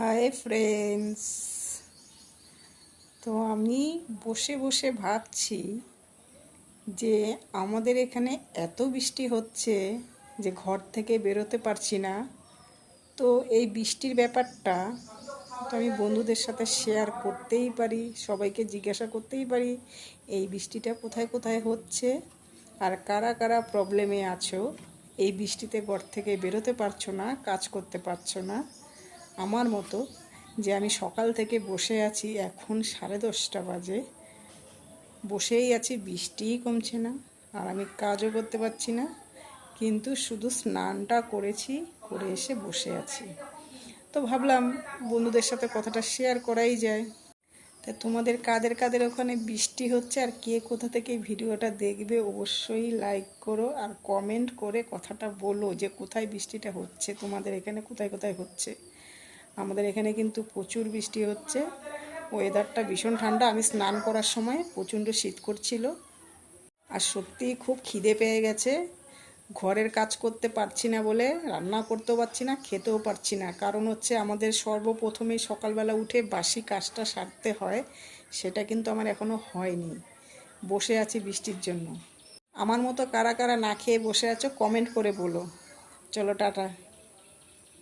Hi friends. তো আমি বসে বসে ভাবছি যে আমাদের এখানে এত বৃষ্টি হচ্ছে যে ঘর থেকে বেরোতে পারছি না। তো এই বৃষ্টির ব্যাপারটা তো আমি বন্ধুদের সাথে শেয়ার করতেই পারি, সবাইকে জিজ্ঞাসা করতেই পারি, এই বৃষ্টিটা কোথায় কোথায় হচ্ছে আর কারা কারা প্রবলেমে আছো? এই বৃষ্টিতে ঘর থেকে বেরোতে পারছ না, কাজ করতে পারছ না। আমার মতো যে আমি সকাল থেকে বসে আছি, এখন সাড়ে দশটা বাজে। বসেই আছি, বৃষ্টিই কমছে না আর আমি কাজও করতে পারছি না, কিন্তু শুধু স্নানটা করেছি, করে এসে বসে আছি। তো ভাবলাম বন্ধুদের সাথে কথাটা শেয়ার করাই যায়। তা তোমাদের কাদের কাদের ওখানে বৃষ্টি হচ্ছে আর কে কোথা থেকে ভিডিওটা দেখবে, অবশ্যই লাইক করো আর কমেন্ট করে কথাটা বলো যে কোথায় বৃষ্টিটা হচ্ছে, তোমাদের এখানে কোথায় কোথায় হচ্ছে। আমাদের এখানে কিন্তু প্রচুর বৃষ্টি হচ্ছে। ওয়েদারটা ভীষণ ঠান্ডা। আমি স্নান করার সময় প্রচণ্ড শীত করছিল। আর সত্যিই খুব খিদে পেয়ে গেছে। ঘরের কাজ করতে পারছি না বলে, রান্না করতেও পারছি না, খেতেও পারছি না। কারণ হচ্ছে আমাদের সর্বপ্রথমেই সকালবেলা উঠে বাসি কাজটা সারতে হয়। সেটা কিন্তু আমার এখনও হয়নি। বসে আছি বৃষ্টির জন্য। আমার মতো কারা কারা না খেয়ে বসে আছো কমেন্ট করে বলো। চলো, টাটা।